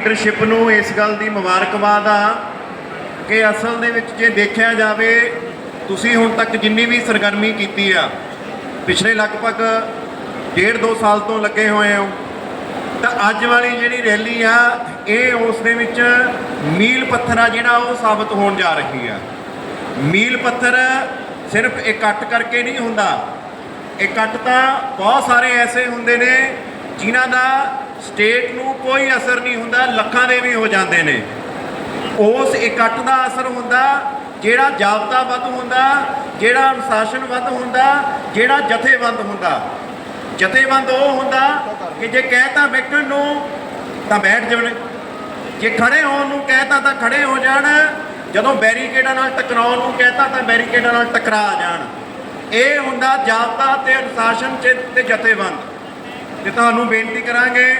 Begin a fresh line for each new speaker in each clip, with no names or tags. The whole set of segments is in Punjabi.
ਲੀਡਰਸ਼ਿਪ ਨੂੰ ਇਸ ਗੱਲ ਦੀ ਮੁਬਾਰਕਬਾਦ ਆ ਕਿ ਅਸਲ ਦੇ ਵਿੱਚ ਜੇ ਦੇਖਿਆ ਜਾਵੇ, ਤੁਸੀਂ ਹੁਣ ਤੱਕ ਜਿੰਨੀ ਵੀ ਸਰਗਰਮੀ ਕੀਤੀ ਆ, ਪਿਛਲੇ ਲਗਭਗ ਡੇਢ ਦੋ ਸਾਲ ਤੋਂ ਲੱਗੇ ਹੋਏ ਹੋ, ਤਾਂ ਅੱਜ ਵਾਲੀ ਜਿਹੜੀ ਰੈਲੀ ਆ, ਇਹ ਉਸ ਦੇ ਵਿੱਚ ਮੀਲ ਪੱਥਰ ਆ ਜਿਹੜਾ ਉਹ ਸਾਬਤ ਹੋਣ ਜਾ ਰਹੀ ਆ। ਮੀਲ ਪੱਥਰ ਸਿਰਫ ਇਕੱਠ ਕਰਕੇ ਨਹੀਂ ਹੁੰਦਾ ਇਕੱਠ ਤਾਂ ਬਹੁਤ ਸਾਰੇ ਐਸੇ ਹੁੰਦੇ ਨੇ ਜਿਨ੍ਹਾਂ ਦਾ ਸਟੇਟ ਨੂੰ ਕੋਈ ਅਸਰ ਨਹੀਂ ਹੁੰਦਾ, ਲੱਖਾਂ ਦੇ ਵੀ ਹੋ ਜਾਂਦੇ ਨੇ। ਉਸ ਇਕੱਠ ਦਾ ਅਸਰ ਹੁੰਦਾ, ਜਿਹੜਾ ਜਾਬਤਾ ਵੱਧ ਹੁੰਦਾ, ਜਿਹੜਾ ਅਨੁਸ਼ਾਸਨ ਵੱਧ ਹੁੰਦਾ, ਜਿਹੜਾ ਜਥੇਬੰਦ ਹੁੰਦਾ। ਜਥੇਬੰਦ ਉਹ ਹੁੰਦਾ ਕਿ ਜੇ ਕਹਿਤਾ ਬੈਠਣ ਨੂੰ ਤਾਂ ਬੈਠ ਜਾਣ। ਜੇ ਖੜੇ ਹੋਣ ਨੂੰ ਕਹਿਤਾ ਤਾਂ ਖੜੇ ਹੋ ਜਾਣ। ਜਦੋਂ ਬੈਰੀਕੇਡਾਂ ਨਾਲ ਟਕਰਾਉਣ ਨੂੰ ਕਹਿਤਾ ਤਾਂ ਬੈਰੀਕੇਡਾਂ ਨਾਲ ਟਕਰਾ ਜਾਣ। ਇਹ ਹੁੰਦਾ ਜਾਬਤਾ ਤੇ ਅਨੁਸ਼ਾਸਨ ਚ- ਤੇ ਜਥੇਬੰਦ। ਤੇ ਤੁਹਾਨੂੰ ਬੇਨਤੀ ਕਰਾਂਗੇ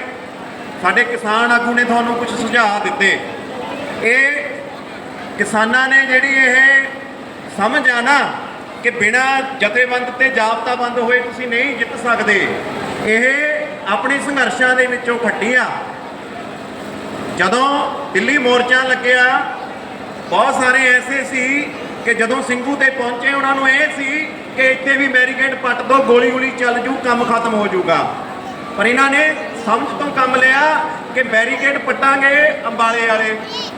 ਸਾਡੇ ਕਿਸਾਨ ਆਗੂ ਨੇ ਤੁਹਾਨੂੰ ਕੁਝ ਸੁਝਾਅ ਦਿੱਤੇ। ਇਹ ਕਿਸਾਨਾਂ ਨੇ ਜਿਹੜੀ ਇਹ ਸਮਝ ਆ ਨਾ ਕਿ ਬਿਨਾ ਜਥੇਬੰਦ ਤੇ ਜਾਬਤਾਬੰਦ ਹੋਏ ਤੁਸੀਂ ਨਹੀਂ ਜਿੱਤ ਸਕਦੇ। ਇਹ ਆਪਣੇ ਸੰਘਰਸ਼ਾਂ ਦੇ ਵਿੱਚੋਂ ਖੱਟੀ ਆ ਜਦੋਂ ਦਿੱਲੀ ਮੋਰਚਾ ਲੱਗਿਆ, ਬਹੁਤ ਸਾਰੇ ਐਸੇ ਸੀ ਕਿ ਜਦੋਂ ਸਿੰਘੂ ਤੇ ਪਹੁੰਚੇ, ਉਹਨਾਂ ਨੂੰ ਇਹ ਸੀ ਕਿ ਇੱਥੇ ਵੀ ਬੈਰੀਕੇਡ ਪੱਟ ਦੋ ਗੋਲੀ ਗੋਲੀ ਚੱਲ ਜੂ, ਕੰਮ ਖਤਮ ਹੋ ਜਾਊਗਾ ਪਰ ਇਹਨਾਂ ਨੇ ਸਮਝ ਤੋਂ ਕੰਮ ਲਿਆ ਕਿ ਬੈਰੀਕੇਡ ਪੱਟਾਂਗੇ ਅੰਬਾਲੇ ਵਾਲੇ।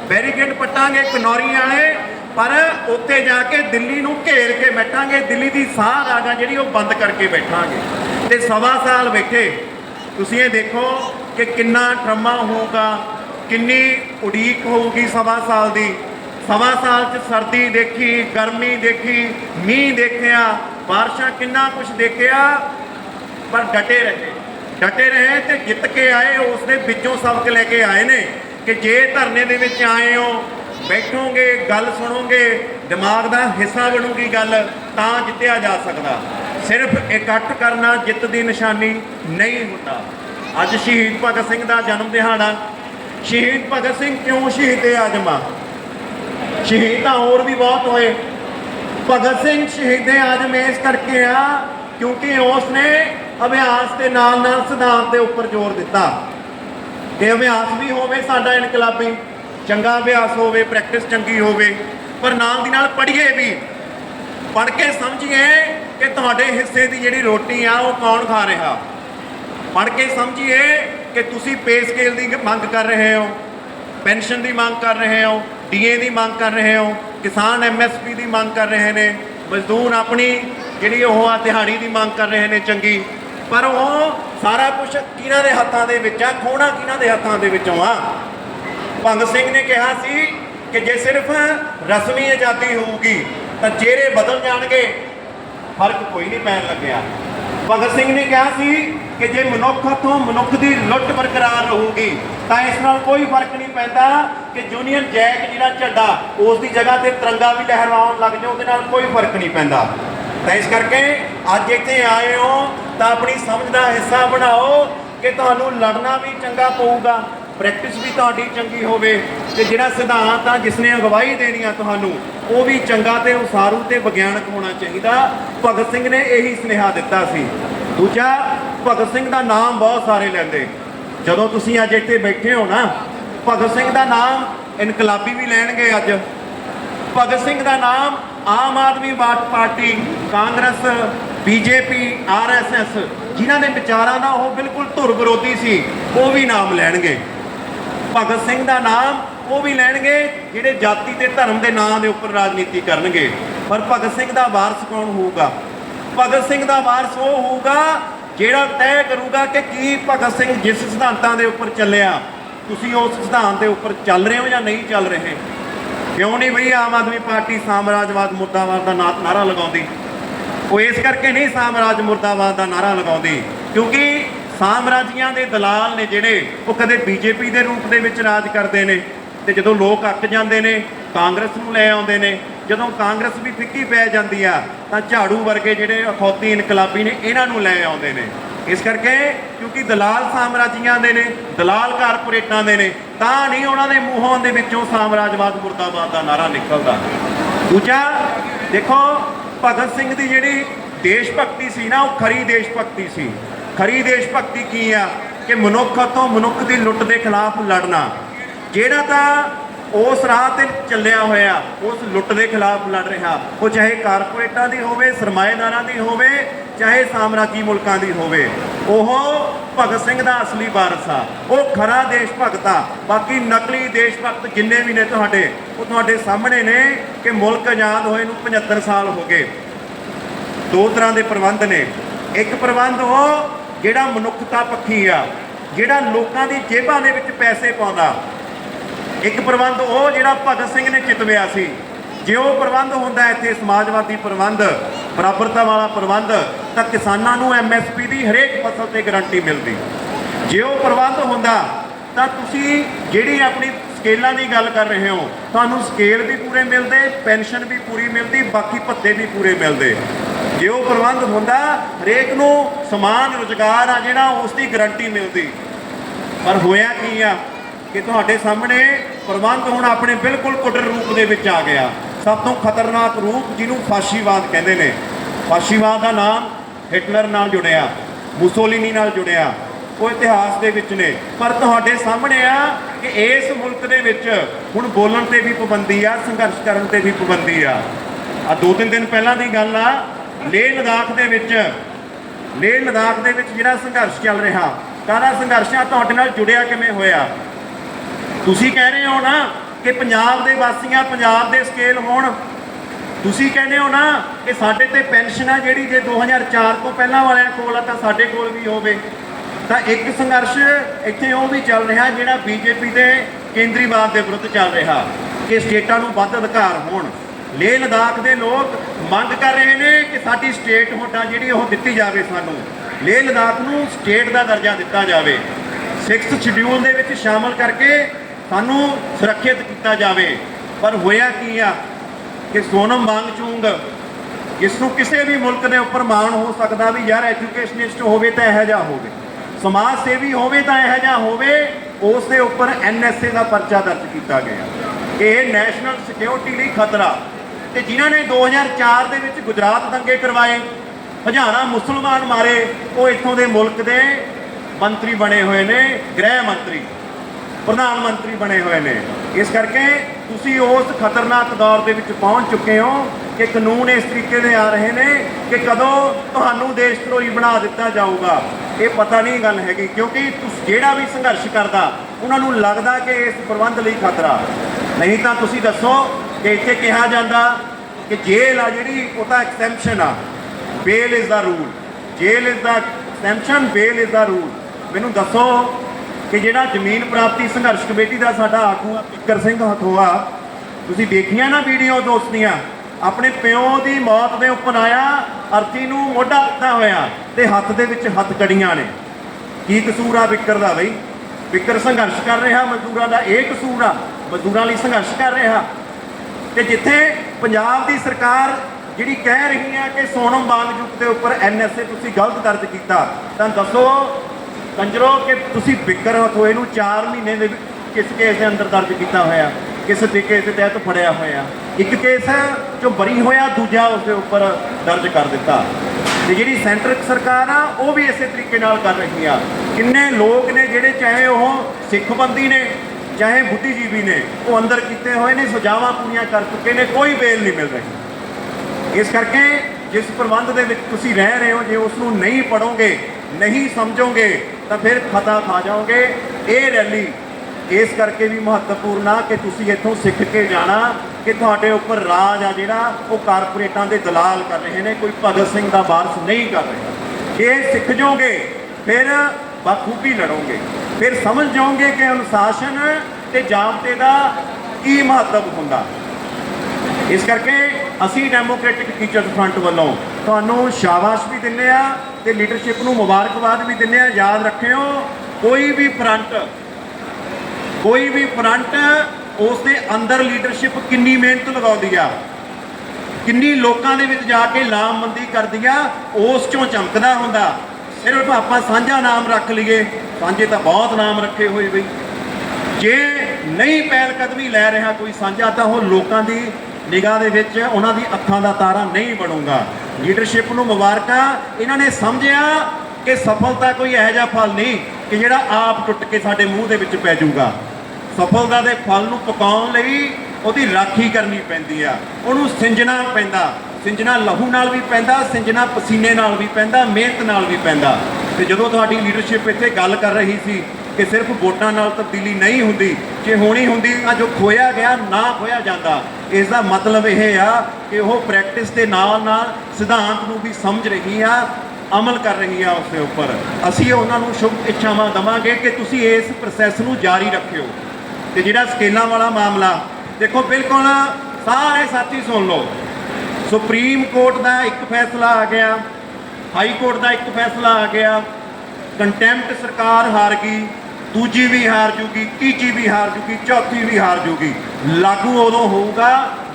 ਬੈਰੀਕੇਡ ਪੱਟਾਂਗੇ ਕਨੌਰੀ ਵਾਲੇ, ਪਰ ਉੱਥੇ ਜਾ ਕੇ ਦਿੱਲੀ ਨੂੰ ਘੇਰ ਕੇ ਬੈਠਾਂਗੇ। ਦਿੱਲੀ ਦੀ ਸਾਹ ਰਾਗਾ ਜਿਹੜੀ ਉਹ ਬੰਦ ਕਰਕੇ ਬੈਠਾਂਗੇ। ਤੇ ਸਵਾ ਸਾਲ ਬੈਠੇ। ਤੁਸੀਂ ਇਹ ਦੇਖੋ ਕਿ ਕਿੰਨਾ ਡਰਾਮਾ ਹੋਊਗਾ, ਕਿੰਨੀ ਉਡੀਕ ਹੋਊਗੀ ਸਵਾ ਸਾਲ ਦੀ। ਸਵਾ ਸਾਲ ਚ ਸਰਦੀ ਦੇਖੀ, ਗਰਮੀ ਦੇਖੀ, ਮੀਂਹ ਦੇਖਿਆ, ਬਾਰਿਸ਼ਾਂ ਕਿੰਨਾ ਕੁਝ ਦੇਖਿਆ, ਪਰ ਡਟੇ ਰਹੇ। ਡਟੇ ਰਹੇ ਤੇ ਜਿੱਤ ਕੇ ਆਏ ਉਸ ਦੇ ਵਿੱਚੋਂ ਸਬਕ ਲੈ ਕੇ ਆਏ ਨੇ ਕਿ ਜੇ ਧਰਨੇ ਦੇ ਵਿੱਚ ਆਏ ਹੋ, ਬੈਠੋਗੇ, ਗੱਲ ਸੁਣੋਗੇ, ਦਿਮਾਗ ਦਾ ਹਿੱਸਾ ਬਣੂਗੀ ਗੱਲ, ਤਾਂ ਜਿੱਤਿਆ ਜਾ ਸਕਦਾ। ਸਿਰਫ ਇਕੱਠ ਕਰਨਾ ਜਿੱਤ ਦੀ ਨਿਸ਼ਾਨੀ ਨਹੀਂ ਹੁੰਦਾ। ਅੱਜ ਸ਼ਹੀਦ ਭਗਤ ਸਿੰਘ ਦਾ ਜਨਮ ਦਿਹਾੜਾ। ਸ਼ਹੀਦ ਭਗਤ ਸਿੰਘ ਕਿਉਂ ਸ਼ਹੀਦ ਆਜ਼ਮਾ? ਸ਼ਹੀਦ ਤਾਂ ਹੋਰ ਵੀ ਬਹੁਤ ਹੋਏ। ਭਗਤ ਸਿੰਘ ਸ਼ਹੀਦੇ ਆਜਮ ਇਸ ਕਰਕੇ ਆ ਕਿਉਂਕਿ ਉਸ ਨੇ ਅਭਿਆਸ ਦੇ ਨਾਲ ਨਾਲ ਸਿਧਾਂਤ ਦੇ ਉੱਪਰ ਜ਼ੋਰ ਦਿੱਤਾ। ਕਿ ਅਭਿਆਸ ਵੀ ਹੋਵੇ ਸਾਡਾ ਇਨਕਲਾਬੀ, ਚੰਗਾ ਅਭਿਆਸ ਹੋਵੇ ਪ੍ਰੈਕਟਿਸ ਚੰਗੀ ਹੋਵੇ, ਪਰ ਨਾਲ ਦੀ ਨਾਲ ਪੜ੍ਹੀਏ ਵੀ। ਪੜ੍ਹ ਕੇ ਸਮਝੀਏ ਕਿ ਤੁਹਾਡੇ ਹਿੱਸੇ ਦੀ ਜਿਹੜੀ ਰੋਟੀ ਆ ਉਹ ਕੌਣ ਖਾ ਰਿਹਾ। ਪੜ੍ਹ ਕੇ ਸਮਝੀਏ ਕਿ ਤੁਸੀਂ ਪੇ ਸਕੇਲ ਦੀ ਮੰਗ ਕਰ ਰਹੇ ਹੋ, ਪੈਨਸ਼ਨ ਦੀ ਮੰਗ ਕਰ ਰਹੇ ਹੋ ਡੀਏ ਦੀ ਮੰਗ ਕਰ ਰਹੇ ਹੋ, ਕਿਸਾਨ ਐਮਐਸਪੀ ਦੀ ਮੰਗ ਕਰ ਰਹੇ ਨੇ, ਮਜ਼ਦੂਰ ਆਪਣੀ ਜਿਹੜੀ ਉਹ ਆ ਦਿਹਾੜੀ ਦੀ ਮੰਗ ਕਰ ਰਹੇ ਨੇ ਚੰਗੀ। ਪਰ ਉਹ ਸਾਰਾ ਕੁਝ ਕਿਹਨਾਂ ਦੇ ਹੱਥਾਂ ਦੇ ਵਿੱਚ ਆ? ਖੋਣਾ ਕਿਹਨਾਂ ਦੇ ਹੱਥਾਂ ਦੇ ਵਿੱਚੋਂ ਆ? ਭਗਤ ਸਿੰਘ ਨੇ ਕਿਹਾ ਸੀ ਕਿ ਜੇ ਸਿਰਫ ਰਸਮੀ ਆਜ਼ਾਦੀ ਹੋਊਗੀ, ਤਾਂ ਚਿਹਰੇ ਬਦਲ ਜਾਣਗੇ। ਫ਼ਰਕ ਕੋਈ ਨਹੀਂ ਪੈਣ ਲੱਗਿਆ। ਭਗਤ ਸਿੰਘ ਨੇ ਕਿਹਾ ਸੀ ਕਿ ਜੇ ਮਨੁੱਖ ਤੋਂ ਮਨੁੱਖ ਦੀ ਲੁੱਟ ਬਰਕਰਾਰ ਰਹੂਗੀ, ਤਾਂ ਇਸ ਨਾਲ ਕੋਈ ਫ਼ਰਕ ਨਹੀਂ ਪੈਂਦਾ ਕਿ ਯੂਨੀਅਨ ਜੈਕ ਜਿਹੜਾ ਝੰਡਾ, ਉਸ ਦੀ ਜਗ੍ਹਾ ਤੇ ਤਿਰੰਗਾ ਵੀ ਲਹਿਰਾਉਣ ਲੱਗ ਜਾਓ ਉਹਦੇ ਨਾਲ ਕੋਈ ਫ਼ਰਕ ਨਹੀਂ ਪੈਂਦਾ। ਤਾਂ ਇਸ ਕਰਕੇ ਅੱਜ ਇੱਥੇ ਆਏ ਹੋ ਤਾਂ ਆਪਣੀ ਸਮਝ ਦਾ ਹਿੱਸਾ ਬਣਾਓ ਕਿ ਤੁਹਾਨੂੰ ਲੜਨਾ ਵੀ ਚੰਗਾ ਪਊਗਾ ਪ੍ਰੈਕਟਿਸ ਵੀ ਤੁਹਾਡੀ ਚੰਗੀ ਹੋਵੇ ਤੇ ਜਿਹੜਾ ਸਿਧਾਂਤ ਆ ਜਿਸ ਨੇ ਅਗਵਾਈ ਦੇਣੀ ਆ ਤੁਹਾਨੂੰ, ਉਹ ਵੀ ਚੰਗਾ ਤੇ ਉਸਾਰੂ ਤੇ ਵਿਗਿਆਨਕ ਹੋਣਾ ਚਾਹੀਦਾ। ਭਗਤ ਸਿੰਘ ਨੇ ਇਹੀ ਸੁਨੇਹਾ ਦਿੱਤਾ ਸੀ। ਦੂਜਾ, ਭਗਤ ਸਿੰਘ ਦਾ ਨਾਮ ਬਹੁਤ ਸਾਰੇ ਲੈਂਦੇ। ਜਦੋਂ ਤੁਸੀਂ ਅੱਜ ਇੱਥੇ ਬੈਠੇ ਹੋ ਨਾ, ਭਗਤ ਸਿੰਘ ਦਾ ਨਾਮ ਇਨਕਲਾਬੀ ਵੀ ਲੈਣਗੇ ਅੱਜ। ਭਗਤ ਸਿੰਘ ਦਾ ਨਾਮ ਆਮ ਆਦਮੀ ਪਾ- ਪਾਰਟੀ, ਕਾਂਗਰਸ, ਬੀਜੇਪੀ ਆਰਐਸਐਸ ਜਿਨ੍ਹਾਂ ਦੇ ਵਿਚਾਰਾਂ ਦਾ ਉਹ ਬਿਲਕੁਲ ਧੁਰ ਵਿਰੋਧੀ ਸੀ, ਉਹ ਵੀ ਨਾਮ ਲੈਣਗੇ। ਭਗਤ ਸਿੰਘ ਦਾ ਨਾਮ ਉਹ ਵੀ ਲੈਣਗੇ, ਜਿਹੜੇ ਜਾਤੀ ਤੇ ਧਰਮ ਦੇ ਨਾਂ ਦੇ ਉੱਪਰ ਰਾਜਨੀਤੀ ਕਰਨਗੇ। ਪਰ ਭਗਤ ਸਿੰਘ ਦਾ ਵਾਰਸ ਕੌਣ ਹੋਊਗਾ? ਭਗਤ ਸਿੰਘ ਦਾ ਵਾਰਸ ਉਹ ਹੋਊਗਾ, ਜਿਹੜਾ ਤੈਅ ਕਰੂਗਾ ਕਿ ਕੀ ਭਗਤ ਸਿੰਘ ਜਿਸ ਸਿਧਾਂਤਾਂ ਦੇ ਉੱਪਰ ਚੱਲਿਆ, ਤੁਸੀਂ ਉਸ ਸਿਧਾਂਤ ਦੇ ਉੱਪਰ ਚੱਲ ਰਹੇ ਹੋ ਜਾਂ ਨਹੀਂ ਚੱਲ ਰਹੇ? ਕਿਉਂ ਨਹੀਂ ਬਈ ਆਮ ਆਦਮੀ ਪਾਰਟੀ ਸਾਮਰਾਜਵਾਦ ਮੁਰਦਾਬਾਦ ਦਾ ਨਾ- ਨਾਰਾ ਲਗਾਉਂਦੀ? ਉਹ ਇਸ ਕਰਕੇ ਨਹੀਂ ਸਾਮਰਾਜ ਮੁਰਦਾਬਾਦ ਦਾ ਨਾਰਾ ਲਗਾਉਂਦੀ, ਕਿਉਂਕਿ ਸਾਮਰਾਜੀਆਂ ਦੇ ਦਲਾਲ ਨੇ ਜਿਹੜੇ, ਉਹ ਕਦੇ ਬੀਜੇਪੀ ਦੇ ਰੂਪ ਦੇ ਵਿੱਚ ਰਾਜ ਕਰਦੇ ਨੇ ਤੇ ਜਦੋਂ ਲੋਕ ਅੱਕ ਜਾਂਦੇ ਨੇ, ਕਾਂਗਰਸ ਨੂੰ ਲੈ ਆਉਂਦੇ ਨੇ, ਜਦੋਂ ਕਾਂਗਰਸ ਵੀ ਫਿੱਕੀ ਪੈ ਜਾਂਦੀ ਆ, ਤਾਂ ਝਾੜੂ ਵਰਗੇ ਜਿਹੜੇ ਅਖੌਤੀ ਇਨਕਲਾਬੀ ਨੇ, ਇਹਨਾਂ ਨੂੰ ਲੈ ਆਉਂਦੇ ਨੇ। ਇਸ ਕਰਕੇ ਕਿਉਂਕਿ ਦਲਾਲ ਸਾਮਰਾਜੀਆਂ ਦੇ ਨੇ, ਦਲਾਲ ਕਾਰਪੋਰੇਟਾਂ ਦੇ ਨੇ, ਤਾਂ ਨਹੀਂ ਉਹਨਾਂ ਦੇ ਮੂੰਹਾਂ ਦੇ ਵਿੱਚੋਂ ਸਾਮਰਾਜਵਾਦ ਮੁਰਦਾਬਾਦ ਦਾ ਨਾਰਾ ਨਿਕਲਦਾ। ਦੂਜਾ, ਦੇਖੋ, ਭਗਤ ਸਿੰਘ ਦੀ ਜਿਹੜੀ ਦੇਸ਼ ਭਗਤੀ ਸੀ ਨਾ, ਉਹ ਖਰੀ ਦੇਸ਼ ਭਗਤੀ ਸੀ। ਖਰੀ ਦੇਸ਼ ਭਗਤੀ ਕੀ ਆ? ਕਿ ਮਨੁੱਖ ਤੋਂ ਮਨੁੱਖ ਦੀ ਲੁੱਟ ਦੇ ਖਿਲਾਫ ਲੜਨਾ। ਜਿਹੜਾ ਤਾਂ ਉਸ ਰਾਹ ਤੇ ਚੱਲਿਆ ਹੋਇਆ, ਉਸ ਲੁੱਟ ਦੇ ਖਿਲਾਫ ਲੜ ਰਿਹਾ, ਉਹ ਚਾਹੇ ਕਾਰਪੋਰੇਟਾਂ ਦੀ ਹੋਵੇ, ਸਰਮਾਏਦਾਰਾਂ ਦੀ ਹੋਵੇ ਚਾਹੇ ਸਾਮਰਾਜੀ ਮੁਲਕਾਂ ਦੀ ਹੋਵੇ, ਉਹ ਭਗਤ ਸਿੰਘ ਦਾ ਅਸਲੀ ਵਾਰਸ ਆ। ਉਹ ਖਰਾ ਦੇਸ਼ ਭਗਤ ਆ। ਬਾਕੀ ਨਕਲੀ ਦੇਸ਼ ਭਗਤ ਜਿੰਨੇ ਵੀ ਨੇ ਤੁਹਾਡੇ, ਉਹ ਤੁਹਾਡੇ ਸਾਹਮਣੇ ਨੇ ਕਿ ਮੁਲਕ ਆਜ਼ਾਦ ਹੋਏ ਨੂੰ 75 ਸਾਲ ਹੋ ਗਏ। ਦੋ ਤਰ੍ਹਾਂ ਦੇ ਪ੍ਰਬੰਧ ਨੇ। ਇੱਕ ਪ੍ਰਬੰਧ ਉਹ ਜਿਹੜਾ ਮਨੁੱਖਤਾ ਪੱਖੀ ਆ, ਜਿਹੜਾ ਲੋਕਾਂ ਦੀ ਜੇਬਾਂ ਦੇ ਵਿੱਚ ਪੈਸੇ ਪਾਉਂਦਾ। ਇੱਕ ਪ੍ਰਬੰਧ ਉਹ ਜਿਹੜਾ ਭਗਤ ਸਿੰਘ ਨੇ ਚਿਤਵਿਆ ਸੀ। ਜੇ ਉਹ ਪ੍ਰਬੰਧ ਹੁੰਦਾ ਇੱਥੇ ਸਮਾਜਵਾਦੀ ਪ੍ਰਬੰਧ, ਬਰਾਬਰਤਾ ਵਾਲਾ ਪ੍ਰਬੰਧ ਤਾਂ ਕਿਸਾਨਾਂ ਨੂੰ ਐਮਐਸਪੀ ਦੀ ਹਰੇਕ ਫਸਲ ਤੇ ਗਾਰੰਟੀ ਮਿਲਦੀ। ਜੇ ਉਹ ਪ੍ਰਬੰਧ ਹੁੰਦਾ, ਤਾਂ ਤੁਸੀਂ ਜਿਹੜੀ ਆਪਣੀ ਸਕੇਲਾਂ ਦੀ ਗੱਲ ਕਰ ਰਹੇ ਹੋ, ਤੁਹਾਨੂੰ ਸਕੇਲ ਵੀ ਪੂਰੇ ਮਿਲਦੇ, ਪੈਨਸ਼ਨ ਵੀ ਪੂਰੀ ਮਿਲਦੀ, ਬਾਕੀ ਭੱਤੇ ਵੀ ਪੂਰੇ ਮਿਲਦੇ। ਜੇ ਉਹ ਪ੍ਰਬੰਧ ਹੁੰਦਾ, ਹਰੇਕ ਨੂੰ ਸਮਾਨ, ਰੁਜ਼ਗਾਰ ਆ ਜਿਹੜਾ, ਉਸ ਦੀ ਗਾਰੰਟੀ ਮਿਲਦੀ। ਪਰ ਹੋਇਆ ਕੀ ਆ ਕਿ ਤੁਹਾਡੇ ਸਾਹਮਣੇ ਪ੍ਰਬੰਧ ਹੁਣ ਆਪਣੇ ਬਿਲਕੁਲ ਕੁਟਰ ਰੂਪ ਦੇ ਵਿੱਚ ਆ ਗਿਆ। ਸਭ ਤੋਂ ਖਤਰਨਾਕ ਰੂਪ ਜਿਹਨੂੰ ਫਾਸ਼ੀਵਾਦ ਕਹਿੰਦੇ ਨੇ। ਫਾਸ਼ੀਵਾਦ ਦਾ ਨਾਮ ਹਿਟਲਰ ਨਾਲ ਜੁੜਿਆ, ਮੁਸੋਲੀਨੀ ਨਾਲ ਜੁੜਿਆ, ਉਹ ਇਤਿਹਾਸ ਦੇ ਵਿੱਚ ਨੇ। ਪਰ ਤੁਹਾਡੇ ਸਾਹਮਣੇ ਆ ਕਿ ਇਸ ਮੁਲਕ ਦੇ ਵਿੱਚ ਹੁਣ ਬੋਲਣ ਤੇ ਵੀ ਪਾਬੰਦੀ ਆ, ਸੰਘਰਸ਼ ਕਰਨ ਤੇ ਵੀ ਪਾਬੰਦੀ ਆ। ਆ ਦੋ ਤਿੰਨ ਦਿਨ ਪਹਿਲਾਂ ਦੀ ਗੱਲ ਆ, ਲੇਹ ਲਦਾਖ ਦੇ ਵਿੱਚ, ਲੇਹ ਲਦਾਖ ਦੇ ਵਿੱਚ ਜਿਹੜਾ ਸੰਘਰਸ਼ ਚੱਲ ਰਿਹਾ, ਕਾਹਦਾ ਸੰਘਰਸ਼ ਆ? ਤੁਹਾਡੇ ਨਾਲ ਜੁੜਿਆ ਕਿਵੇਂ ਹੋਇਆ? ਤੁਸੀਂ ਕਹਿ ਰਹੇ ਹੋ ਨਾ ਕਿ ਪੰਜਾਬ ਦੇ ਵਾਸੀਆਂ, ਪੰਜਾਬ ਦੇ ਸਕੇਲ ਹੋਣ ਤੁਸੀਂ ਕਹਿੰਦੇ ਹੋ ਨਾ ਕਿ ਸਾਡੇ ਤੇ ਪੈਨਸ਼ਨ ਆ ਜਿਹੜੀ ਜੇ 2004 ਤੋਂ ਪਹਿਲਾਂ ਵਾਲਿਆਂ ਕੋਲ ਆ ਤਾਂ ਸਾਡੇ ਕੋਲ ਵੀ ਹੋਵੇ। ਤਾਂ ਇੱਕ ਸੰਘਰਸ਼ ਇੱਥੇ ਉਹ ਵੀ ਚੱਲ ਰਿਹਾ ਜਿਹੜਾ ਬੀਜੇਪੀ ਦੇ ਕੇਂਦਰੀਵਾਦ ਦੇ ਵਿਰੁੱਧ ਚੱਲ ਰਿਹਾ ਕਿ ਸਟੇਟਾਂ ਨੂੰ ਵੱਧ ਅਧਿਕਾਰ ਹੋਣ। ਲੇਹ ਲਦਾਖ ਦੇ ਲੋਕ ਮੰਗ ਕਰ ਰਹੇ ਨੇ ਕਿ ਸਾਡੀ ਸਟੇਟ ਹੋਟਾ ਜਿਹੜੀ ਉਹ ਦਿੱਤੀ ਜਾਵੇ ਸਾਨੂੰ। ਲੇਹ ਲਦਾਖ ਨੂੰ ਸਟੇਟ ਦਾ ਦਰਜਾ ਦਿੱਤਾ ਜਾਵੇ। 6th ਸ਼ਡਿਊਲ ਦੇ ਵਿੱਚ ਸ਼ਾਮਲ ਕਰਕੇ ਸਾਨੂੰ ਸੁਰੱਖਿਅਤ ਕੀਤਾ ਜਾਵੇ। ਪਰ ਹੋਇਆ ਕੀ ਆ? ਕਿ ਸੋਨਮ ਵਾਂਗਚੁੰਗ ਇਸ ਨੂੰ ਕਿਸੇ ਵੀ ਮੁਲਕ ਦੇ ਉੱਪਰ ਮਾਣ ਹੋ ਸਕਦਾ ਵੀ ਯਾਰ ਐਜੂਕੇਸ਼ਨਿਸਟ ਹੋਵੇ ਤਾਂ ਇਹੋ ਜਿਹਾ ਹੋਵੇ, ਸਮਾਜ ਸੇਵੀ ਹੋਵੇ ਤਾਂ ਇਹੋ ਜਿਹਾ ਹੋਵੇ, ਉਸ ਦੇ ਉੱਪਰ ਐਨਐਸਏ ਦਾ ਪਰਚਾ ਦਰਜ ਕੀਤਾ ਗਿਆ। ਇਹ ਨੈਸ਼ਨਲ ਸਿਕਿਉਰਿਟੀ ਲਈ ਖਤਰਾ। ਤੇ ਜਿਨ੍ਹਾਂ ਨੇ 2004 ਦੇ ਵਿੱਚ ਗੁਜਰਾਤ ਦੰਗੇ ਕਰਵਾਏ, ਹਜ਼ਾਰਾਂ ਮੁਸਲਮਾਨ ਮਾਰੇ, ਉਹ ਇੱਥੋਂ ਦੇ ਮੁਲਕ ਦੇ ਮੰਤਰੀ ਬਣੇ ਹੋਏ ਨੇ, ਗ੍ਰਹਿ ਮੰਤਰੀ। ਪ੍ਰਧਾਨ ਮੰਤਰੀ ਬਣੇ ਹੋਏ ਨੇ। ਇਸ ਕਰਕੇ ਤੁਸੀਂ ਉਸ ਖਤਰਨਾਕ ਦੌਰ ਦੇ ਵਿੱਚ ਪਹੁੰਚ ਚੁੱਕੇ ਹੋ ਕਿ ਕਾਨੂੰਨ ਇਸ ਤਰੀਕੇ ਦੇ ਆ ਰਹੇ ਨੇ ਕਿ ਕਦੋਂ ਤੁਹਾਨੂੰ ਦੇਸ਼ ਧਰੋਹੀ ਬਣਾ ਦਿੱਤਾ ਜਾਊਗਾ। ਇਹ ਪਤਾ ਨਹੀਂ ਗੱਲ ਹੈਗੀ, ਕਿਉਂਕਿ ਤੁਸੀਂ, ਜਿਹੜਾ ਵੀ ਸੰਘਰਸ਼ ਕਰਦਾ, ਉਹਨਾਂ ਨੂੰ ਲੱਗਦਾ ਕਿ ਇਸ ਪ੍ਰਬੰਧ ਲਈ ਖਤਰਾ। ਨਹੀਂ ਤਾਂ ਤੁਸੀਂ ਦੱਸੋ ਕਿ ਇੱਥੇ ਕਿਹਾ ਜਾਂਦਾ ਕਿ ਜੇਲ੍ਹ ਆ ਜਿਹੜੀ, ਉਹ ਤਾਂ ਐਕਸੈਂਪਸ਼ਨ ਆ। Bail is the rule jail is the exemption bail is the rule ਮੈਨੂੰ ਦੱਸੋ ਕਿ ਜਿਹੜਾ ਜ਼ਮੀਨ ਪ੍ਰਾਪਤੀ ਸੰਘਰਸ਼ ਕਮੇਟੀ ਦਾ ਸਾਡਾ ਆਗੂ ਆ ਪਿੱਕਰ ਸਿੰਘ ਹਥੋਆ, ਤੁਸੀਂ ਦੇਖੀਆਂ ਨਾ ਵੀਡੀਓ ਦੋਸਤੀਆਂ ਆਪਣੇ ਪਿਓ ਦੀ ਮੌਤ ਦੇ ਉੱਪਰ ਆਇਆ ਅਰਥੀ ਨੂੰ ਮੋਢਾ ਦਿੱਤਾ ਹੋਇਆ ਤੇ ਹੱਥ ਦੇ ਵਿੱਚ ਹੱਥ ਕੜੀਆਂ ਨੇ। ਕੀ ਕਸੂਰ ਆ ਵਿਕਰ ਦਾ ਬਈ? ਵਿਕਰ ਸੰਘਰਸ਼ ਕਰ ਰਿਹਾ, ਮਜ਼ਦੂਰਾਂ ਦਾ ਇਹ ਕਸੂਰ ਆ, ਮਜ਼ਦੂਰਾਂ ਲਈ ਸੰਘਰਸ਼ ਕਰ ਰਿਹਾ। ਕਿ ਜਿੱਥੇ ਪੰਜਾਬ ਦੀ ਸਰਕਾਰ ਜਿਹੜੀ ਕਹਿ ਰਹੀ ਹੈ ਕਿ ਸੋਨਮ ਬਾਗ ਵਾਂਗਚੁਕ ਦੇ ਉੱਪਰ ਐਨਐਸਏ ਤੁਸੀਂ ਗਲਤ ਦਰਜ ਕੀਤਾ, ਤਾਂ ਦੱਸੋ ਕੰਜਰੋ, ਕਿ ਤੁਸੀਂ ਬਿਕਰ ਹੋਏ ਨੂੰ 4 ਮਹੀਨੇ ਦੇ ਕਿਸ ਕੇਸ ਦੇ ਅੰਦਰ ਦਰਜ ਕੀਤਾ ਹੋਇਆ, ਕਿਸ ਤਰੀਕੇ ਦੇ ਤਹਿਤ ਫੜਿਆ ਹੋਇਆ। ਇੱਕ ਕੇਸ ਜੋ ਬਰੀ ਹੋਇਆ, ਦੂਜਾ ਉਸ ਦੇ ਉੱਪਰ ਦਰਜ ਕਰ ਦਿੱਤਾ। ਤੇ ਜਿਹੜੀ ਸੈਂਟਰ ਸਰਕਾਰ ਆ, ਉਹ ਵੀ ਇਸੇ ਤਰੀਕੇ ਨਾਲ ਕਰ ਰਹੀ ਆ। ਕਿੰਨੇ ਲੋਕ ਨੇ ਜਿਹੜੇ ਚਾਹੇ ਉਹ ਸਿੱਖ ਬੰਦੀ ਨੇ, ਚਾਹੇ ਬੁੱਧੀਜੀਵੀ ਨੇ, ਉਹ ਅੰਦਰ ਕੀਤੇ ਹੋਏ ਨੇ ਸਜ਼ਾਵਾਂ ਪੂਰੀਆਂ ਕਰ ਚੁੱਕੇ ਨੇ, ਕੋਈ ਬੇਲ ਨਹੀਂ ਮਿਲ ਰਹੀ। ਇਸ ਕਰਕੇ ਜਿਸ ਪ੍ਰਬੰਧ ਦੇ ਵਿੱਚ ਤੁਸੀਂ ਰਹਿ ਰਹੇ ਹੋ, ਜੇ ਉਸ ਨੂੰ ਨਹੀਂ ਪੜੋਗੇ ਨਹੀਂ ਸਮਝੋਗੇ ਤਾਂ ਫਿਰ ਖਤਾ ਖਾ ਜਾਓਗੇ। ਇਹ ਰੈਲੀ ਇਸ ਕਰਕੇ ਵੀ ਮਹੱਤਵਪੂਰਨ ਆ ਕਿ ਤੁਸੀਂ ਇੱਥੋਂ ਸਿੱਖ ਕੇ ਜਾਣਾ ਕਿ ਤੁਹਾਡੇ ਉੱਪਰ ਰਾਜ ਆ ਜਿਹੜਾ, ਉਹ ਕਾਰਪੋਰੇਟਾਂ ਦੇ ਦਲਾਲ ਕਰ ਰਹੇ ਨੇ, ਕੋਈ ਭਗਤ ਸਿੰਘ ਦਾ ਵਾਰਸ ਨਹੀਂ ਕਰ ਰਿਹਾ। ਇਹ ਸਿੱਖ ਜਾਓਗੇ, ਫਿਰ ਬਖੂਬੀ ਲੜੋਗੇ। ਫਿਰ ਸਮਝ ਜਾਓਗੇ ਕਿ ਅਨੁਸ਼ਾਸਨ ਤੇ ਜਾਬਤੇ ਦਾ ਕੀ ਮਹੱਤਵ ਹੁੰਦਾ। ਇਸ ਕਰਕੇ ਅਸੀਂ ਡੈਮੋਕ੍ਰੈਟਿਕ ਟੀਚਰਸ ਫਰੰਟ ਵੱਲੋਂ ਤੁਹਾਨੂੰ ਸ਼ਾਬਾਸ਼ ਵੀ ਦਿੰਨੇ ਆ ਤੇ ਲੀਡਰਸ਼ਿਪ ਨੂੰ ਮੁਬਾਰਕਬਾਦ ਵੀ ਦਿੰਨੇ ਆ ਯਾਦ ਰੱਖਿਓ, ਕੋਈ ਵੀ ਫਰੰਟ ਕੋਈ ਵੀ ਫਰੰਟ ਉਸ ਦੇ ਅੰਦਰ ਲੀਡਰਸ਼ਿਪ ਕਿੰਨੀ ਮਿਹਨਤ ਲਗਾਉਂਦੀ ਆ, ਕਿੰਨੀ ਲੋਕਾਂ ਦੇ ਵਿੱਚ ਜਾ ਕੇ ਲਾਮਬੰਦੀ ਕਰਦੀ ਆ, ਉਸ ਚੋਂ ਚਮਕਦਾ ਹੁੰਦਾ। ਸਿਰਫ ਆਪਾਂ ਸਾਂਝਾ ਨਾਮ ਰੱਖ ਲਈਏ, ਸਾਂਝੇ ਤਾਂ ਬਹੁਤ ਨਾਮ ਰੱਖੇ ਹੋਏ ਬਈ। ਜੇ ਨਹੀਂ ਪਹਿਲ ਕਦਮੀ ਲੈ ਰਿਹਾ ਕੋਈ ਸਾਂਝਾ, ਤਾਂ ਉਹ ਲੋਕਾਂ ਦੀ ਨਿਗਾਹ ਦੇ ਵਿੱਚ ਉਹਨਾਂ ਦੀ ਅੱਖਾਂ ਦਾ ਤਾਰਾ ਨਹੀਂ ਬਣੂਗਾ। ਲੀਡਰਸ਼ਿਪ ਨੂੰ ਮੁਬਾਰਕਾਂ। ਇਹਨਾਂ ਨੇ ਸਮਝਿਆ ਕਿ ਸਫਲਤਾ ਕੋਈ ਇਹੋ ਜਿਹਾ ਫਲ ਨਹੀਂ ਕਿ ਜਿਹੜਾ ਆਪ ਟੁੱਟ ਕੇ ਸਾਡੇ ਮੂੰਹ ਦੇ ਵਿੱਚ ਪੈ ਜਾਊਗਾ। ਸਫਲਤਾ ਦੇ ਫਲ ਨੂੰ ਪਕਾਉਣ ਲਈ ਉਹਦੀ ਰਾਖੀ ਕਰਨੀ ਪੈਂਦੀ ਆ। ਉਹਨੂੰ ਸਿੰਜਣਾ ਪੈਂਦਾ। ਸਿੰਜਣਾ ਲਹੂ ਨਾਲ ਵੀ ਪੈਂਦਾ, ਸਿੰਜਣਾ ਪਸੀਨੇ ਨਾਲ ਵੀ ਪੈਂਦਾ, ਮਿਹਨਤ ਨਾਲ ਵੀ ਪੈਂਦਾ। ਤੇ ਜਦੋਂ ਤੁਹਾਡੀ ਲੀਡਰਸ਼ਿਪ ਇੱਥੇ ਗੱਲ ਕਰ ਰਹੀ ਸੀ ਕਿ ਸਿਰਫ ਵੋਟਾਂ ਨਾਲ ਤਬਦੀਲੀ ਨਹੀਂ ਹੁੰਦੀ, ਜੇ ਹੋਣੀ ਹੁੰਦੀ ਤਾਂ ਜੋ ਖੋਇਆ ਗਿਆ, ਨਾ ਖੋਇਆ ਜਾਂਦਾ। ਇਸ ਦਾ ਮਤਲਬ ਇਹ ਆ ਕਿ ਉਹ ਪ੍ਰੈਕਟਿਸ ਦੇ ਨਾਲ ਨਾਲ ਸਿਧਾਂਤ ਨੂੰ ਵੀ ਸਮਝ ਰਹੀ ਆ, ਅਮਲ ਕਰ ਰਹੀ ਆ ਉਸ ਦੇ ਉੱਪਰ। ਅਸੀਂ ਉਹਨਾਂ ਨੂੰ ਸ਼ੁਭ ਇੱਛਾਵਾਂ ਦਵਾਂਗੇ ਕਿ ਤੁਸੀਂ ਇਸ ਪ੍ਰੋਸੈਸ ਨੂੰ ਜਾਰੀ ਰੱਖਿਓ। ਤੇ ਜਿਹੜਾ ਸਕੇਲਾਂ ਵਾਲਾ ਮਾਮਲਾ, ਦੇਖੋ ਬਿਲਕੁਲ ਸਾਰੇ ਸਾਥੀ ਸੁਣ ਲਓ। ਸੁਪਰੀਮ ਕੋਰਟ ਦਾ ਇੱਕ ਫੈਸਲਾ ਆ ਗਿਆ, ਹਾਈ ਕੋਰਟ ਦਾ ਇੱਕ ਫੈਸਲਾ ਆ ਗਿਆ ਕੰਟੈਂਪਟ ਸਰਕਾਰ ਹਾਰ ਗਈ। ਦੂਜੀ ਵੀ ਹਾਰ ਜੂਗੀ, ਤੀਜੀ ਵੀ ਹਾਰ ਜੂਗੀ, ਚੌਥੀ ਵੀ ਹਾਰ ਜੂਗੀ। ਲਾਗੂ ਉਦੋਂ ਹੋਊਗਾ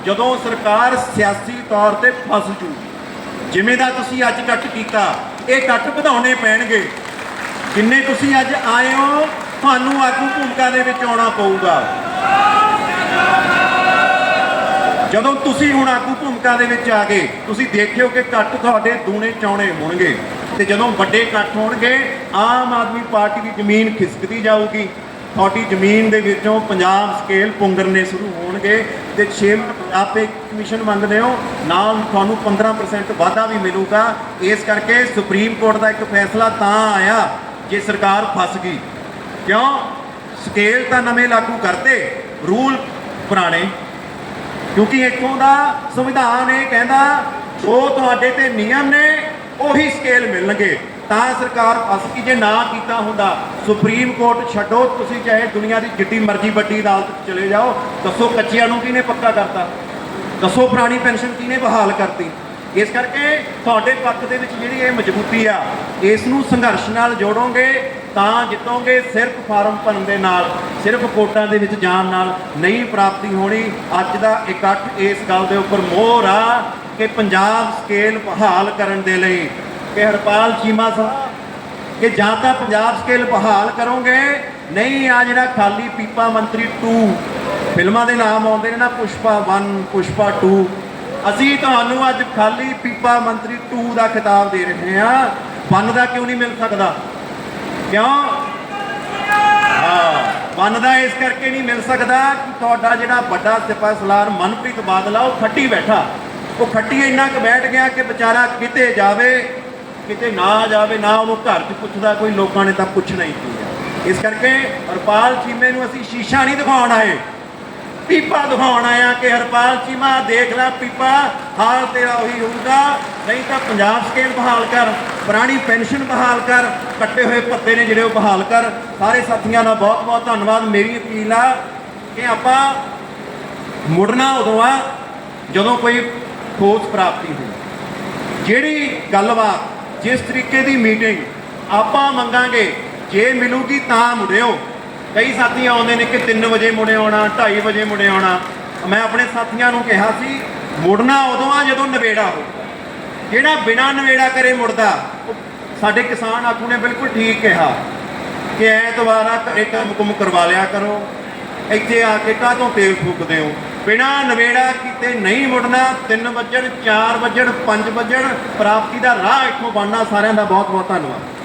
ਜਦੋਂ ਸਰਕਾਰ ਸਿਆਸੀ ਤੌਰ ਤੇ ਫਸ ਜੂਗੀ ਜਿਵੇਂ ਦਾ ਤੁਸੀਂ ਅੱਜ ਕੱਟ ਕੀਤਾ, ਇਹ ਕੱਟ ਵਧਾਉਣੇ ਪੈਣਗੇ। ਜਿੰਨੇ ਤੁਸੀਂ ਅੱਜ ਆਏ ਹੋ, ਤੁਹਾਨੂੰ ਆਗੂ ਭੂਮਿਕਾ ਦੇ ਵਿੱਚ ਆਉਣਾ ਪਊਗਾ। ਜਦੋਂ ਤੁਸੀਂ ਹੁਣ ਆਗੂ ਭੂਮਿਕਾ ਦੇ ਵਿੱਚ ਆ ਗਏ, ਤੁਸੀਂ ਦੇਖਿਓ ਕਿ ਕੱਟ ਤੁਹਾਡੇ ਦੂਣੇ ਚੌਣੇ ਹੋਣਗੇ। ਤੇ ਜਦੋਂ ਵੱਡੇ ਇਕੱਠ ਹੋਣਗੇ, ਆਮ ਆਦਮੀ ਪਾਰਟੀ ਦੀ ਜ਼ਮੀਨ ਖਿਸਕਦੀ ਜਾਊਗੀ। ਤੁਹਾਡੀ ਜ਼ਮੀਨ ਦੇ ਵਿੱਚੋਂ ਪੰਜਾਬ ਸਕੇਲ ਪੁੰਗਰਨੇ ਸ਼ੁਰੂ ਹੋਣਗੇ ਤੇ 6 ਆਪੇ ਕਮਿਸ਼ਨ ਮੰਗਦੇ ਹੋ, ਨਾਲ ਤੁਹਾਨੂੰ 15% ਵਾਧਾ ਵੀ ਮਿਲੂਗਾ। ਇਸ ਕਰਕੇ ਸੁਪਰੀਮ ਕੋਰਟ ਦਾ ਇੱਕ ਫੈਸਲਾ ਤਾਂ ਆਇਆ, ਜੇ ਸਰਕਾਰ ਫਸ ਗਈ। ਕਿਉਂ? ਸਕੇਲ ਤਾਂ ਨਵੇਂ ਲਾਗੂ ਕਰਤੇ, ਰੂਲ ਪੁਰਾਣੇ। ਕਿਉਂਕਿ ਇੱਥੋਂ ਦਾ ਸੰਵਿਧਾਨ ਇਹ ਕਹਿੰਦਾ, ਉਹ ਤੁਹਾਡੇ ਤੇ ਨਿਯਮ ਨੇ ਉਹੀ ਸਕੇਲ ਮਿਲਣਗੇ। ਤਾਂ ਸਰਕਾਰ ਫਸ ਗਈ, ਜੇ ਨਾ ਕੀਤਾ ਹੁੰਦਾ, ਸੁਪਰੀਮ ਕੋਰਟ ਛੱਡੋ, ਤੁਸੀਂ ਚਾਹੇ ਦੁਨੀਆ ਦੀ ਜਿੱਡੀ ਮਰਜ਼ੀ ਵੱਡੀ ਅਦਾਲਤ 'ਚ ਚਲੇ ਜਾਓ, ਦੱਸੋ ਕੱਚਿਆਂ ਨੂੰ ਕਿਹਨੇ ਪੱਕਾ ਕਰਤਾ? ਦੱਸੋ ਪੁਰਾਣੀ ਪੈਨਸ਼ਨ ਕਿਹਨੇ ਬਹਾਲ ਕਰਤੀ? ਇਸ ਕਰਕੇ ਤੁਹਾਡੇ ਪੱਖ ਦੇ ਵਿੱਚ ਜਿਹੜੀ ਇਹ ਮਜ਼ਬੂਤੀ ਆ, ਇਸ ਨੂੰ ਸੰਘਰਸ਼ ਨਾਲ ਜੋੜੋਗੇ, ਤਾਂ ਜਿੱਤੋਗੇ ਸਿਰਫ ਫਾਰਮ ਭਰਨ ਦੇ ਨਾਲ, ਸਿਰਫ ਕੋਟਾਂ ਦੇ ਵਿੱਚ ਜਾਣ ਨਾਲ ਨਹੀਂ ਪ੍ਰਾਪਤੀ ਹੋਣੀ। ਅੱਜ ਦਾ ਇਕੱਠ ਇਸ ਗੱਲ ਦੇ ਉੱਪਰ ਮੋਹਰ ਆ। ਕਿ ਪੰਜਾਬ ਸਕੇਲ ਬਹਾਲ ਕਰਨ ਦੇ ਲਈ ਕਿ ਹਰਪਾਲ ਚੀਮਾ ਸਾਹਿਬ, ਕਿ ਜਾਂ ਤਾਂ ਪੰਜਾਬ ਸਕੇਲ ਬਹਾਲ ਕਰੋਗੇ, ਨਹੀਂ ਆ ਜਿਹੜਾ ਖਾਲੀ ਪੀਪਾ ਮੰਤਰੀ 2 ਫਿਲਮਾਂ ਦੇ ਨਾਮ ਆਉਂਦੇ ਨੇ ਨਾ ਪੁਸ਼ਪਾ 1 ਪੁਸ਼ਪਾ 2 ਅਸੀਂ ਤੁਹਾਨੂੰ ਅੱਜ ਖਾਲੀ ਪੀਪਾ ਮੰਤਰੀ 2 ਦਾ ਖਿਤਾਬ ਦੇ ਰਹੇ ਹਾਂ। ਵਨ ਦਾ ਕਿਉਂ ਨਹੀਂ ਮਿਲ ਸਕਦਾ? ਕਿਉਂ? ਹਾਂ ਵਨ ਦਾ ਇਸ ਕਰਕੇ ਨਹੀਂ ਮਿਲ ਸਕਦਾ ਕਿ ਤੁਹਾਡਾ ਜਿਹੜਾ ਵੱਡਾ ਸਿਪਾ ਸਲਾਰ ਮਨਪ੍ਰੀਤ ਬਾਦਲ ਆ, ਉਹ ਖੱਟੀ ਬੈਠਾ। ਉਹ ਖੱਟੀ ਇੰਨਾ ਕੁ ਬੈਠ ਗਿਆ ਕਿ ਵਿਚਾਰਾ ਕਿਤੇ ਜਾਵੇ, ਕਿਤੇ ਨਾ ਜਾਵੇ, ਨਾ ਉਹਨੂੰ ਘਰ 'ਚ ਪੁੱਛਦਾ, ਕੋਈ ਲੋਕਾਂ ਨੇ ਤਾਂ ਪੁੱਛਣਾ ਹੀ ਕੀ ਇਸ ਕਰਕੇ ਹਰਪਾਲ ਚੀਮੇ ਨੂੰ ਅਸੀਂ ਸ਼ੀਸ਼ਾ ਨਹੀਂ ਦਿਖਾਉਣ ਆਏ। ਪੀਪਾ ਦਿਖਾਉਣ ਆਇਆ ਕਿ ਹਰਪਾਲ ਚੀਮਾ, ਦੇਖ ਲੈ ਪੀਪਾ, ਹਾਲ ਤੇਰਾ ਉਹੀ ਹੋਊਗਾ। ਨਹੀਂ ਤਾਂ ਪੰਜਾਬ ਸਕੇਲ ਬਹਾਲ ਕਰ, ਪੁਰਾਣੀ ਪੈਨਸ਼ਨ ਬਹਾਲ ਕਰ, ਕੱਟੇ ਹੋਏ ਭੱਤੇ ਨੇ ਜਿਹੜੇ ਉਹ ਬਹਾਲ ਕਰ। ਸਾਰੇ ਸਾਥੀਆਂ ਦਾ ਬਹੁਤ ਬਹੁਤ ਧੰਨਵਾਦ। ਮੇਰੀ ਅਪੀਲ ਆ ਕਿ ਆਪਾਂ ਮੁੜਨਾ ਉਦੋਂ ਆ, ਜਦੋਂ ਕੋਈ ਠੋਸ ਪ੍ਰਾਪਤੀ ਹੋਵੇ ਜਿਹੜੀ ਗੱਲਬਾਤ, ਜਿਸ ਤਰੀਕੇ ਦੀ ਮੀਟਿੰਗ ਆਪਾਂ ਮੰਗਾਂਗੇ, ਜੇ ਮਿਲੂਗੀ ਤਾਂ ਮੁੜਿਓ। ਕਈ ਸਾਥੀ ਆਉਂਦੇ ਨੇ ਕਿ 3 ਵਜੇ ਮੁੜੇ ਆਉਣਾ 2:30 ਵਜੇ ਮੁੜੇ ਆਉਣਾ। ਮੈਂ ਆਪਣੇ ਸਾਥੀਆਂ ਨੂੰ ਕਿਹਾ ਸੀ, ਮੁੜਨਾ ਉਦੋਂ ਆ ਜਦੋਂ ਨਵੇੜਾ ਹੋ। ਜਿਹੜਾ ਬਿਨਾ ਨਵੇੜਾ ਕਰੇ ਮੁੜਦਾ, ਸਾਡੇ ਕਿਸਾਨ ਆਗੂ ਨੇ ਬਿਲਕੁਲ ਠੀਕ ਕਿਹਾ ਕਿ ਐਤਵਾਰ ਆ ਘਰੇ ਕੰਮ ਕੁਮ ਕਰਵਾ ਲਿਆ ਕਰੋ। ਇੱਥੇ ਆ ਕੇ ਕਾਹ ਤੋਂ ਤੇਲ ਫੂਕਦੇ ਹੋ? ਬਿਨਾ ਨਵੇੜਾ ਕੀਤੇ ਨਹੀਂ ਮੁੜਨਾ 3 ਵਜਣ 4 ਵਜਣ 5 ਵਜਣ, ਪ੍ਰਾਪਤੀ ਦਾ ਰਾਹ ਇੱਥੋਂ ਬਣਨਾ ਸਾਰਿਆਂ ਦਾ ਬਹੁਤ ਬਹੁਤ ਧੰਨਵਾਦ।